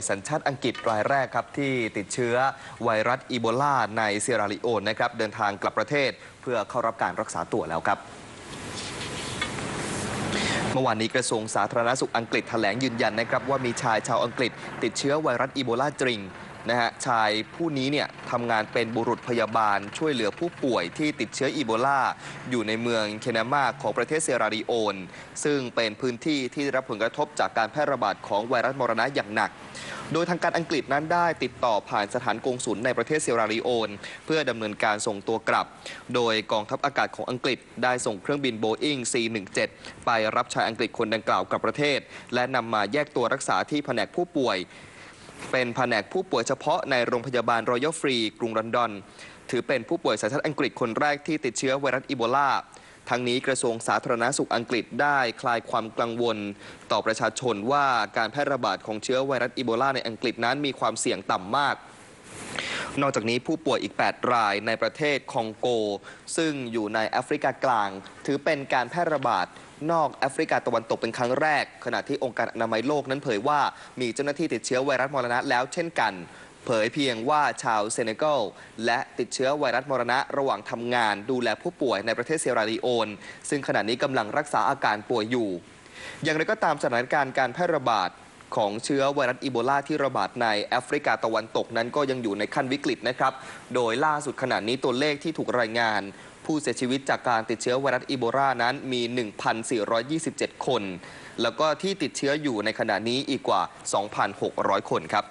วยสัญชาติอังกฤษรายแรกครับที่ติดเชื้อไวรัสอีโบลาในเซราลิโอนนะครับเดินทางกลับประเทศเพื่อเข้ารับการรักษาตัวแล้วครับเมื่อวานนี้กระทรวงสาธารณสุขอังกฤษแถลงยืนยันนะครับว่ามีชายชาวอังกฤษติดเชื้อไวรัสอีโบลาจริง นะฮะชายผู้นี้เนี่ยทำงานเป็นบุรุษพยาบาลช่วยเหลือผู้ป่วยที่ติดเชื้ออีโบลาอยู่ในเมืองเคนามาของประเทศเซราลีโอน ซึ่งเป็นพื้นที่ที่ได้รับผลกระทบจากการแพร่ระบาดของไวรัสมรณะอย่างหนัก โดยทางการอังกฤษนั้นได้ติดต่อผ่านสถานกงสุลในประเทศเซราลีโอน เพื่อดำเนินการส่งตัวกลับ โดยกองทัพอากาศของอังกฤษได้ส่งเครื่องบินโบอิง C17 ไปรับชายอังกฤษคนดังกล่าวกลับประเทศ และนำมาแยกตัวรักษาที่แผนกผู้ป่วย เป็นแผนกผู้ป่วยเฉพาะในโรงพยาบาลรอยัลฟรีกรุงลอนดอน ถือเป็นผู้ป่วยสัญชาติอังกฤษคนแรกที่ติดเชื้อไวรัสอีโบลาทั้งนี้กระทรวงสาธารณสุขอังกฤษได้คลายความกังวล ต่อประชาชนว่าการแพร่ระบาดของเชื้อไวรัสอีโบลาในอังกฤษนั้นมีความเสี่ยงต่ำมาก นอกจากนี้ผู้ป่วยอีก 8 รายในประเทศคองโก ซึ่งอยู่ในแอฟริกากลาง ถือเป็นการแพร่ระบาดนอกแอฟริกาตะวันตกเป็นครั้งแรก ขณะที่องค์การอนามัยโลกนั้นเผยว่ามีเจ้าหน้าที่ติดเชื้อไวรัสมรณะแล้วเช่นกัน เผยเพียงว่าชาวเซเนกัลและติดเชื้อไวรัสมรณะระหว่างทำงาน ดูแลผู้ป่วยในประเทศเซราลีโอน ซึ่งขณะนี้กำลังรักษาอาการป่วยอยู่ อย่างไรก็ตามสถานการณ์การแพร่ระบาด ของเชื้อไวรัสอีโบลาที่ระบาดในแอฟริกาตะวันตกนั้นก็ยังอยู่ในขั้นวิกฤตนะครับ โดยล่าสุดขณะนี้ตัวเลขที่ถูกรายงาน ผู้เสียชีวิตจากการติดเชื้อไวรัสอีโบลานั้นมี 1,427 คน แล้วก็ที่ติดเชื้ออยู่ในขณะนี้อีกกว่า 2,600 คนครับ